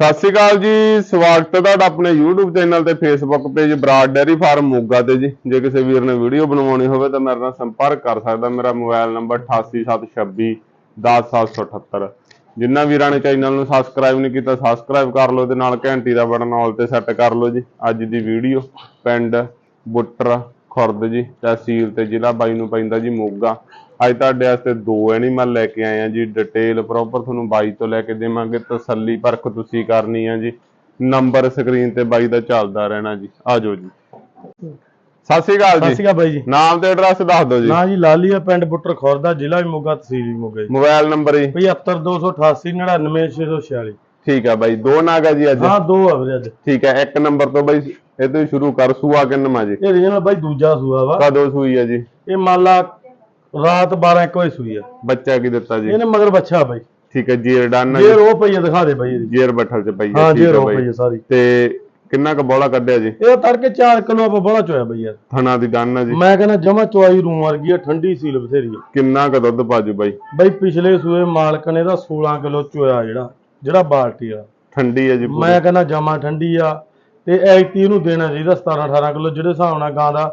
ਸਤਿ ਸ਼੍ਰੀ ਅਕਾਲ ਜੀ, ਸਵਾਗਤ ਹੈ ਤੁਹਾਡਾ ਆਪਣੇ YouTube ਚੈਨਲ ਤੇ Facebook page Brar dairy farm Moga ਤੇ ਜੀ। ਜੇ ਕਿਸੇ ਵੀਰ ਨੇ ਵੀਡੀਓ ਬਣਵਾਉਣੀ ਹੋਵੇ ਤਾਂ ਮੇਰੇ ਨਾਲ ਸੰਪਰਕ ਕਰ ਸਕਦਾ। ਮੇਰਾ ਮੋਬਾਈਲ ਨੰਬਰ 8876 10778 ਜਿਨ੍ਹਾਂ ਵੀਰਾਂ ਨੇ ਚੈਨਲ ਨੂੰ ਸਬਸਕ੍ਰਾਈਬ ਨਹੀਂ ਕੀਤਾ ਸਬਸਕ੍ਰਾਈਬ ਕਰ ਲਓ ਤੇ ਨਾਲ ਘੰਟੀ ਦਾ ਬਟਨ ਆਲ ਤੇ ਸੈੱਟ ਕਰ ਲਓ ਜੀ। ਅੱਜ ਦੀ ਵੀਡੀਓ ਪਿੰਡ ਬੁੱਟਰ ਖੁਰਦ ਜੀ, ਤਹਿਸੀਲ ਤੇ ਜ਼ਿਲ੍ਹਾ ਬਾਈ ਨੂੰ ਪੈਂਦਾ ਜੀ ਮੋਗਾ। ਅੱਜ ਤੁਹਾਡੇ ਵਾਸਤੇ ਦੋ ਐਨੀਮਲ ਲੈ ਕੇ ਆਏ ਆ ਜੀ ਡਿਟੇਲ ਪ੍ਰੋਪਰ ਤੁਹਾਨੂੰ ਬਾਈ ਤੋਂ ਲੈ ਕੇ ਦੇਵਾਂਗੇ ਤਸੱਲੀ ਪਰਖ ਤੁਸੀਂ ਕਰਨੀ ਆ ਜੀ। ਨੰਬਰ ਸਕਰੀਨ ਤੇ ਬਾਈ ਦਾ ਚੱਲਦਾ ਰਹਿਣਾ ਜੀ। ਆ ਜਾਓ ਜੀ। ਸਤਿ ਸ਼੍ਰੀ ਅਕਾਲ ਸਤਿ ਜੀ। ਸ਼੍ਰੀ ਅਕਾਲ ਬਾਈ ਜੀ। ਨਾਮ ਤੇ ਐਡਰੈਸ ਦੱਸ ਦਿਓ ਜੀ। ਨਾ ਜੀ ਲਾਲੀਆ ਪਿੰਡ ਬੁੱਟਰ ਖੁਰਦਾ ਜ਼ਿਲ੍ਹਾ ਵੀ ਮੋਗਾ ਤਹਿਸੀਲ ਵੀ ਮੋਗਾ ਜੀ। ਮੋਬਾਈਲ ਨੰਬਰ ਜੀ। 75288 99646 ਠੀਕ ਆ ਬਾਈ ਦੋ ਨਾਗ ਆ ਜੀ ਅੱਜ। ਹਾਂ ਦੋ ਆ ਵੀਰੇ ਅੱਜ। ਠੀਕ ਹੈ ਇੱਕ ਨੰਬਰ ਤੋਂ ਬਾਈ ਇਹ ਤੋਂ ਹੀ ਸ਼ੁਰੂ ਕਰ ਸੂਆ ਕਿੰਨਵਾਂ ਜੀ? ਇਹ ਰੀਜਨਲ ਬਾਈ ਦੂਜਾ ਸੂਆ ਵਾ। ਕਦੋਂ ਸੂਈ ਆ ਜੀ? ਇਹ ਮੰਨ ਲਾ ਰਾਤ 12 1 ਵਜੇ ਸੂਈ ਆ। ਬੱਚਾ ਕੀ ਦਿੱਤਾ ਜੀ? ਇਹਨੇ ਮਗਰ ਬੱਚਾ ਬਾਈ। ਠੀਕ ਹੈ ਜੀਰ ਡਨ ਆ ਜੇ। ਜੀ ਰੋ ਪਈ ਆ ਦਿਖਾ ਦੇ ਬਾਈ ਇਹਦੀ। ਜੀਰ ਬੱਠਲ ਚ ਪਈ ਆ ਹਾਂ ਠੀਕ ਜੇ ਪਈ ਬਾਈ ਸਾਰੀ। ਤੇ ਕਿੰਨਾ ਕ ਬੋਲਾ ਕੱਢਿਆ ਜੀ? ਇਹ ਤੜਕੇ 4 ਕਿਲੋ ਆਪਾਂ ਬੜਾ ਚੋਇਆ ਬਾਈ ਯਾਰ। ਥਣਾ ਦੀ ਡਨ ਜੀ। ਮੈਂ ਕਹਿੰਦਾ ਜਮਾ ਚੁਆਈ ਰੂਮ ਵਰਗੀ ਆ ਠੰਡੀ ਸੀਲ ਬਥੇਰੀ ਆ। ਕਿੰਨਾ ਕ ਦੁੱਧ ਪਾਜੂ ਬਾਈ? ਬਾਈ ਪਿਛਲੇ ਸੂਏ ਮਾਲਕ ਨੇ ਦਾ 16 ਕਿਲੋ ਚੋਇਆ ਜਿਹੜਾ ਜਿਹੜਾ ਬਾਲਟੀ ਆ ਠੰਡੀ ਆ ਜੀ। ਮੈਂ ਕਹਿੰਦਾ ਜਮਾ ਠੰਡੀ ਆ ਤੇ ਐਤੀ ਇਹਨੂੰ ਦੇਣਾ ਚਾਹੀਦਾ 17 18 ਕਿਲੋ ਜਿਹੜੇ ਹਿਸਾਬ ਨਾਲ ਗਾਂ ਦਾ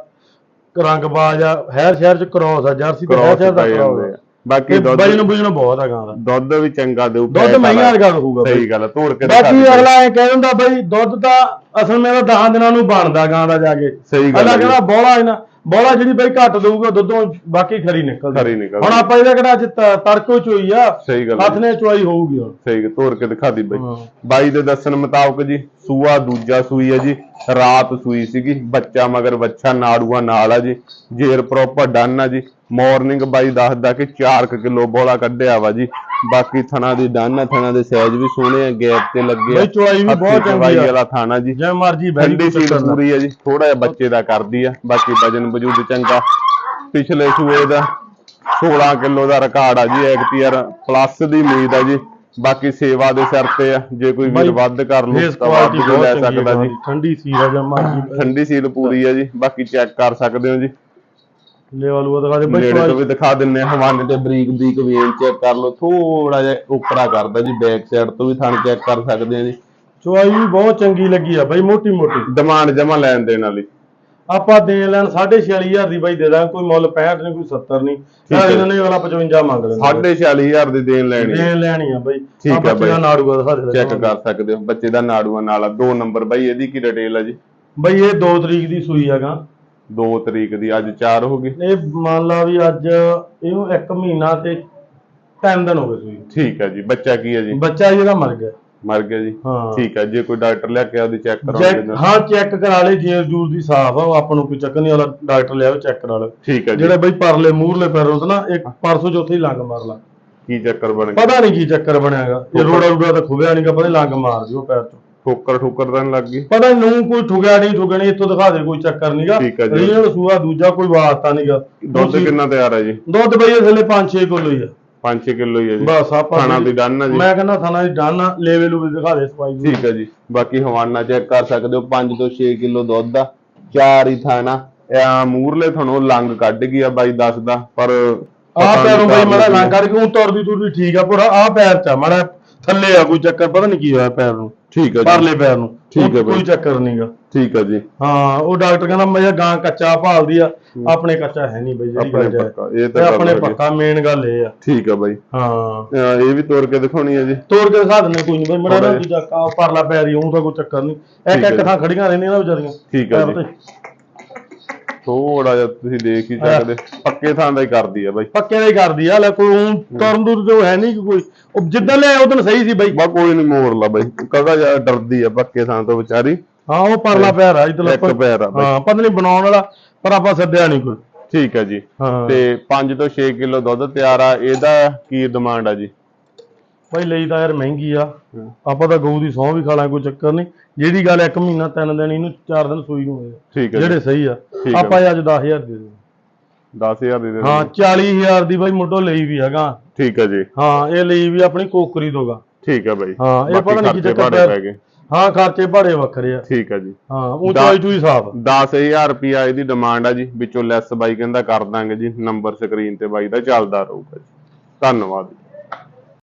ਰੰਗ ਬਾਜ ਆ ਹੈਰ ਸ਼ਹਿਰ ਚ ਕ੍ਰੋਸ ਆ ਜਰਸੀ ਤੇ ਹੈਰ ਸ਼ਹਿਰ ਦਾ ਕ੍ਰੋਸ ਆ। ਬਾਕੀ ਦੁੱਧ ਬਜਨ ਬੁਜਨ ਬਹੁਤ ਆ ਗਾਂ ਦਾ ਦੁੱਧ ਵੀ ਚੰਗਾ ਦੇਊ ਦੁੱਧ ਮਹਿੰਗਾ। ਵਰਗਾ ਹੋਊਗਾ ਸਹੀ ਗੱਲ ਤੋੜ ਕੇ ਬਾਕੀ। ਅਗਲਾ ਇਹ ਕਹਿ ਦਿੰਦਾ ਬਈ ਦੁੱਧ ਤਾਂ ਅਸਲ ਮੇਰਾ 10 ਦਿਨਾਂ ਨੂੰ ਬਣਦਾ ਗਾਂ ਦਾ ਜਾ ਕੇ ਸਹੀ ਗੱਲ ਅਗਲਾ। ਕਹਿੰਦਾ ਬੋਲਾ ਇਹਨਾਂ ਬੋਲਾ ਜਿਹੜੀ ਬਈ ਘੱਟ ਦਊਗਾ ਦੁੱਧੋਂ ਬਾਕੀ ਖਰੀ ਨਿਕਲਦੀ ਖਰੀ ਨਿਕਲਦੀ। ਹੁਣ ਆਪਾਂ ਇਹਦਾ ਕਿਹੜਾ ਅੱਜ ਤ- ਤੜਕੋ ਚੋਈ ਆ ਸਹੀ ਗੱਲ ਹੱਥ। ਨੇ ਚੁਆਈ ਹੋਊਗੀ ਹੁਣ ਸਹੀ ਗੱਲ, ਤੋੜ ਕੇ ਦਿਖਾ ਦੀ ਬਾਈ ਹਾਂ। ਬਾਈ ਦੇ ਦੱਸਣ ਮੁਤਾਬਕ ਜੀ ਸੂਆ ਦੂਜਾ ਸੂਈ ਹੈ ਜੀ ਰਾਤ ਸੂਈ ਸੀਗੀ ਬੱਚਾ ਮਗਰ ਬੱਚਾ ਨਾੜੂਆ ਨਾਲ ਆ ਜੀ ਜੇਰ ਪ੍ਰੋਪਰ ਡਨ ਆ ਜੀ ਮਾਰਨਿੰਗ ਬਾਈ ਦੱਸਦਾ ਕਿ 4 ਕਿਲੋ ਬੋਲਾ ਕੱਢਿਆ ਵਾ ਜੀ ਬਾਕੀ ਥਣਾ ਦੀ ਡਨ ਆ ਥਣਾ ਦੇ ਸਾਈਜ਼ ਵੀ ਸੋਹਣੇ ਆ ਗੈਪ ਤੇ ਲੱਗੇ ਬਈ ਚੁਆਈ ਵੀ ਬਹੁਤ ਚੰਗੀ ਆ। ਵਾਲਾ ਥਾਣਾ ਜੀ। ਜਿਵੇਂ ਮਰਜ਼ੀ ਬੈਠੀ ਸੀਲ ਪੂਰੀ ਹੈ ਜੀ। ਥੋੜਾ ਜਿਹਾ ਬੱਚੇ ਦਾ ਕਰਦੀ ਆ ਬਾਕੀ ਵਜਨ ਵਜੂਦ ਚੰਗਾ। ਪਿਛਲੇ ਸੂਏ ਦਾ 16 ਕਿਲੋ ਦਾ ਰਿਕਾਰਡ ਆ ਜੀ ਐਕਟੀਆਰ ਪਲੱਸ ਦੀ ਉਮੀਦ ਆ ਜੀ। ਬਾਕੀ ਸੇਵਾ ਦੇ ਸਿਰ ਤੇ ਆ ਜੇ ਕੋਈ ਵੀਰ ਵੱਧ ਕਰ ਲੂ ਤਾਂ ਵੱਧ ਲੈ ਸਕਦਾ ਜੀ। ਠੰਡੀ ਸੀਲ ਆ ਮਰਜ਼ੀ ਠੰਡੀ ਸੀਲ ਪੂਰੀ ਆ ਜੀ ਬਾਕੀ ਚੈੱਕ ਕਰ ਸਕਦੇ ਹੋ ਜੀ। ਲੈਵਲ ਉਹ ਦਿਖਾ ਦੇ ਬਈ ਨੇੜੇ ਤੋਂ ਚੁਆਈ ਵੀ ਦਿਖਾ ਦਿੰਨੇ ਆ ਹਵਾਨੇ ਤੇ ਬਰੀਕ ਬਰੀਕ ਵੇਲ ਚੈੱਕ ਕਰ ਲਓ ਥੋੜਾ ਜਿਹਾ ਉਪਰਾ ਕਰਦਾ ਜੀ ਬੈਕ ਸਾਈਡ ਤੋਂ ਵੀ ਥਣ ਚੈੱਕ ਕਰ ਸਕਦੇ ਆ ਜੀ। ਚੁਆਈ ਵੀ ਬਹੁਤ ਚੰਗੀ ਲੱਗੀ ਆ ਬਈ ਮੋਟੀ ਮੋਟੀ। ਡਿਮਾਂਡ ਜਮਾ ਲੈਣ ਦੇਣ ਵਾਲੀ। ਆਪਾਂ ਦੇ ਲੈਣ 46500 ਦੀ ਬਾਈ ਦੇ ਦਾਂ ਕੋਈ ਮੁੱਲ 65 ਨਹੀਂ ਕੋਈ 70 ਨਹੀਂ। ਯਾਰ ਇਹਨਾਂ ਨੇ ਅਗਲਾ 55 ਮੰਗ ਲੈਂਦਾ 46500 ਦੀ ਦੇਣ ਲੈਣੀ ਦੇ ਲੈਣੀ ਆ ਬਾਈ। ਠੀਕ ਆ ਬਾਈ। ਦਿਖਾ ਦੇ ਚੈੱਕ ਕਰ ਸਕਦੇ ਹੋ। ਬੱਚੇ ਦਾ ਨਾੜੂਆ ਨਾਲ ਆ ਦੋ ਨੰਬਰ ਬਾਈ ਇਹਦੀ ਕੀ ਡਿਟੇਲ ਆ ਜੀ? ਬਈ ਇਹ 2 ਤਰੀਕ ਦੀ ਸੂਈ ਹੈਗਾ। 2 ਤਰੀਕ ਦੀ ਅੱਜ 4 ਹੋ ਗਈ ਇਹ ਮੰਨ ਲਾ ਵੀ ਅੱਜ ਇਹਨੂੰ 1 ਮਹੀਨਾ ਤੇ 10 ਦਿਨ ਹੋ ਗਏ ਸੂਈ ਠੀਕ ਹੈ ਜੀ ਬੱਚਾ ਕੀ ਹੈ ਜੀ? ਬੱਚਾ ਇਹਦਾ ਮਰ ਗਿਆ। ਮਰ ਗਿਆ ਜੀ। ਹਾਂ। ਠੀਕ ਹੈ ਜੇ ਕੋਈ ਡਾਕਟਰ ਲਿਆ ਕੇ ਉਹਦੀ ਚੈੱਕ ਚੈੱਕ ਕਰਾਉਂਦੇ ਹਾਂ ਚੈੱਕ ਕਰਾ ਲੈ ਜੇਰ ਜੂਰ ਦੀ ਸਾਫ਼ ਆ ਉਹ ਆਪਾਂ ਨੂੰ ਕੋਈ ਚੱਕਰ ਨਹੀਂ ਵਾਲਾ ਡਾਕਟਰ ਲਿਆਓ ਚੈੱਕ ਕਰਾ ਲਓ। ਠੀਕ ਹੈ ਜੀ। ਜਿਹੜੇ ਬਈ ਪਰਲੇ ਮੂਹਰਲੇ ਪੈਰ ਹੁੰਦੇ ਨਾ ਇੱਕ ਪਰਸੋਂ ਚੌਥੇ ਹੀ ਲੰਗ ਮਾਰ ਲਾ। ਕੀ ਚੱਕਰ ਬਣ ਗਿਆ ਪਤਾ ਨਹੀਂ ਕੀ ਚੱਕਰ ਬਣਿਆਗਾ। ਇਹ ਰੋੜਾ ਰੋੜਾ ਤਾਂ ਖੁਬਿਆ ਨਹੀਂਗਾ ਪਤਾ ਨੀ ਲੰਗ ਮਾਰ ਦਿਓ ਪੈਰ ਤੋਂ ਠੋਕਰ ਠੋਕਰ ਨੀ ਲੱਗ ਗਈ। ਪਤਾ ਨੀ ਕੋਈ ਠੁਗਿਆ ਨਹੀਂ ਠੁਗਣੀ ਇੱਥੋਂ ਦਿਖਾ ਦੇ ਕੋਈ ਚੱਕਰ ਨਹੀਂਗਾ ਠੀਕ ਹੈ ਜੀ। ਰੀਜਨਲ ਸੂਆ ਦੂਜਾ ਕੋਈ ਵਾਸਤਾ ਨਹੀਂਗਾ ਦੁੱਧ ਕਿੰਨਾ ਤਿਆਰ ਹੈ ਜੀ? ਦੁੱਧ ਬਈ ਇਹ ਥੱਲੇ 5-6 ਕਿਲੋ ਹੀ ਆ। 5-6 ਕਿਲੋ ਹੀ ਹੈ ਜੀ। ਬਸ ਆਪਾਂ ਖਾਣਾ ਦੀ ਡਨ ਹੈ ਜੀ। ਮੈਂ ਕਹਿੰਦਾ ਥਾਣਾ ਦੀ ਡਨ ਆ ਲੈਵਲ ਨੂੰ ਦਿਖਾ ਦੇ ਸਫ਼ਾਈ ਦੀ ਠੀਕ ਹੈ ਜੀ। ਬਾਕੀ ਹਵਾਨਾ ਚੈੱਕ ਕਰ ਸਕਦੇ ਹੋ 5 ਤੋਂ 6 ਕਿਲੋ ਦੁੱਧ ਆ। ਚਾਰ ਹੀ ਥਾਣਾ। ਆ ਮੂਰਲੇ ਤੁਹਾਨੂੰ ਲੰਗ ਕੱਢ ਗਈ ਆ ਬਾਈ ਦੱਸਦਾ ਪਰ ਆ ਪਤਾ ਨੀ ਪੈਰੋਂ ਬਈ ਕਾਰਨ ਮੜਾ ਕੀ ਆ। ਲੰਗ ਕਰਕੇ ਉਹ ਤੁਰਦੀ ਤੁਰਦੀ ਠੀਕ ਆ ਪੂਰਾ ਆ ਪੈਰ ਚ ਮੜਾ ਥੱਲੇ ਆ ਕੋਈ ਚੱਕਰ ਪਤਾ ਨਹੀਂ ਕੀ ਹੋਇਆ ਪੈਰ ਨੂੰ। ਠੀਕ ਹੈ ਜੀ। ਪਰਲੇ ਪੈਰ ਨੂੰ। ਠੀਕ ਹੈ। ਕੋਈ ਚੱਕਰ ਨਹੀਂਗਾ ਠੀਕ ਹੈ ਜੀ। ਹਾਂ ਉਹ ਡਾਕਟਰ ਕਹਿੰਦਾ ਮੈਂ ਗਾਂ ਕੱਚਾ ਭਾਲਦੀ ਆ ਆਪਣੇ ਕੱਚਾ ਹੈ ਨਹੀਂ ਬਈ ਜਿਹੜੀ ਆਪਣੇ ਗੱਲ ਹੈ ਪੱਕਾ ਇਹ ਤੇ ਆਪਣੇ। ਪੱਕਾ ਮੇਨ ਗੱਲ ਇਹ ਆ। ਠੀਕ ਹੈ ਬਾਈ। ਹਾਂ। ਇਹ ਵੀ ਤੋੜ ਕੇ ਦਿਖਾਉਣੀ ਹੈ ਜੀ। ਤੋੜ ਕੇ ਦਿਖਾ ਦਿੰਦੇ ਕੋਈ ਨਹੀਂ ਬਈ। ਮੜਾ ਨਾ ਦੂਜਾ ਕਾ ਪਰਲਾ ਪੈਰ ਹੀ ਉਹ ਤਾਂ ਕੋਈ ਚੱਕਰ ਨਹੀਂ ਇੱਕ ਇੱਕ। ਥਾਂ ਖੜੀਆਂ ਰਹਿੰਦੀਆਂ ਨਾ ਵਿਚਾਰੀਆਂ। ਠੀਕ ਹੈ ਜੀ। ਥੋੜਾ ਜਿਹਾ ਤੁਸੀਂ ਦੇਖ ਹੀ ਸਕਦੇ ਪੱਕੇ ਥਾਂ ਦਾ ਹੀ ਕਰਦੀ ਆ ਬਾਈ। ਪੱਕੇ ਦਾ ਹੀ ਕਰਦੀ ਆ ਲੈ ਕੋਈ ਊਂ ਤੁਰਨ ਦੂਰ ਤੇ ਹੈ ਨਹੀਂ ਕੋਈ। ਉਹ ਜਿੱਦਾਂ ਲੈ ਉਦੋਂ ਸਹੀ ਸੀ ਬਈ। ਬਾ ਕੋਈ ਨਹੀਂ ਮੋੜ ਲਾ ਬਾਈ ਕਦਾ ਜ਼ਿਆਦਾ ਡਰਦੀ ਆ ਪੱਕੇ ਥਾਂ ਤੋਂ ਵਿਚਾਰੀ। ਹਾਂ ਉਹ ਪਰਲਾ ਪੈਰ ਆ ਇਧਰ ਇੱਕ ਪੈਰ ਆ ਹਾਂ ਪਤਾ ਨਹੀਂ ਬਣਾਉਣ ਵਾਲਾ ਪਰ ਆਪਾਂ ਸੱਦਿਆ ਨਹੀਂ ਕੋਈ। ਠੀਕ ਹੈ ਜੀ। ਤੇ 5 ਤੋਂ 6 ਕਿਲੋ ਦੁੱਧ ਤਿਆਰ ਆ ਇਹਦਾ ਕੀ ਡਿਮਾਂਡ ਆ ਜੀ? ਬਈ ਲਈ ਤਾਂ ਯਾਰ ਮਹਿੰਗੀ ਆ। ਆਪਾਂ ਤਾਂ ਗਊ ਦੀ ਸੌਂ ਵੀ ਖਾ ਲਾਂ ਕੋਈ ਚੱਕਰ ਨਹੀਂ। ਜਿਹੜੀ ਗੱਲ ਇੱਕ ਮਹੀਨਾ ਤਿੰਨ ਦਿਨ ਇਹਨੂੰ ਚਾਰ ਦਿਨ ਸੂਈ ਨੂੰ ਹੋਏ ਆ। ਹੈ ਜਿਹੜੇ ਸਹੀ ਆ। ਆ। ਆਪਾਂ ਅੱਜ 10000 ਦੇ ਦੇ 10000 ਦੇ ਦੇ ਹਾਂ 40000 ਦੀ ਬਈ ਮੁੱਢੋਂ ਲਈ ਵੀ ਹੈਗਾ। ਠੀਕ ਹੈ ਜੀ। ਹਾਂ ਇਹ ਲਈ ਵੀ ਆਪਣੀ ਕੋਕਰੀ ਦੋਗਾ ਠੀਕ ਹੈ ਬਾਈ। ਹਾਂ ਇਹ ਪਤਾ ਨਹੀਂ ਕੀ ਚੱਕਰ ਪੈ ਗਏ। ਹਾਂ ਖਰਚੇ ਭਾੜੇ ਵੱਖਰੇ ਆ। ਠੀਕ ਹੈ ਜੀ। ਹਾਂ ਉਹ ਦਾ- ਚੋਈ ਚੂਈ ਸਾਫ਼ 10000 ਰੁਪਿਆ ਇਹਦੀ ਡਿਮਾਂਡ ਆ ਜੀ। ਵਿੱਚੋਂ ਲੈਸ ਬਾਈ ਕਹਿੰਦਾ ਕਰ ਦਾਂਗੇ ਜੀ। ਨੰਬਰ ਸਕਰੀਨ ਤੇ ਬਾਈ ਦਾ ਚੱਲਦਾ ਰਹੂਗਾ ਜੀ। ਧੰਨਵਾਦ